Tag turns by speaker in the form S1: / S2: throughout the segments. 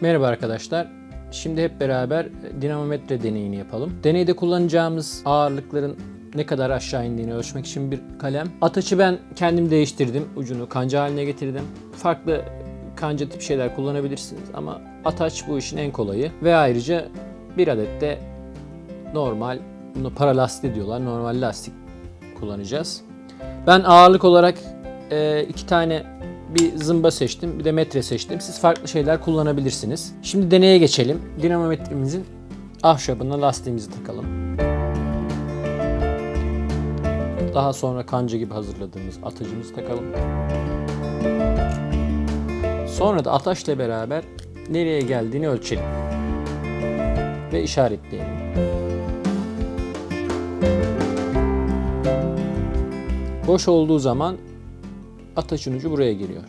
S1: Merhaba arkadaşlar. Şimdi hep beraber dinamometre deneyini yapalım. Deneyde kullanacağımız ağırlıkların ne kadar aşağı indiğini ölçmek için bir kalem. Ataçı ben kendim değiştirdim. Ucunu kanca haline getirdim. Farklı kanca tip şeyler kullanabilirsiniz ama ataç bu işin en kolayı. Ve ayrıca bir adet de normal, bunu paralastik diyorlar. Normal lastik kullanacağız. Ben ağırlık olarak e, iki tane bir zımba seçtim, bir de metre seçtim. Siz farklı şeyler kullanabilirsiniz. Şimdi deneye geçelim. Dinamometremizin ahşabına lastiğimizi takalım. Daha sonra kanca gibi hazırladığımız atacımızı takalım. Sonra da ataşla beraber nereye geldiğini ölçelim. Ve işaretleyelim. Boş olduğu zaman ataçın ucu buraya geliyor.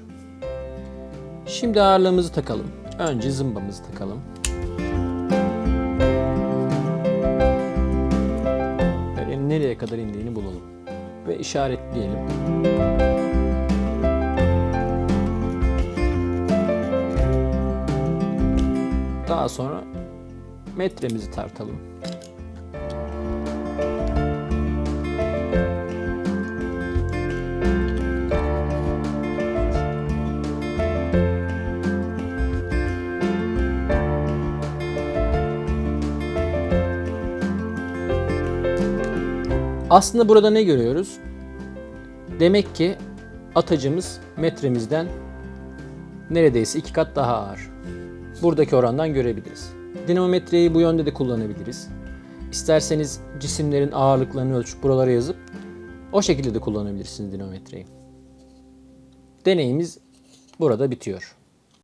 S1: Şimdi ağırlığımızı takalım. Önce zımbamızı takalım. Böyle nereye kadar indiğini bulalım. Ve işaretleyelim. Daha sonra metremizi tartalım. Aslında burada ne görüyoruz? Demek ki atacımız metremizden neredeyse iki kat daha ağır. Buradaki orandan görebiliriz. Dinamometreyi bu yönde de kullanabiliriz. İsterseniz cisimlerin ağırlıklarını ölçüp buralara yazıp o şekilde de kullanabilirsiniz dinamometreyi. Deneyimiz burada bitiyor.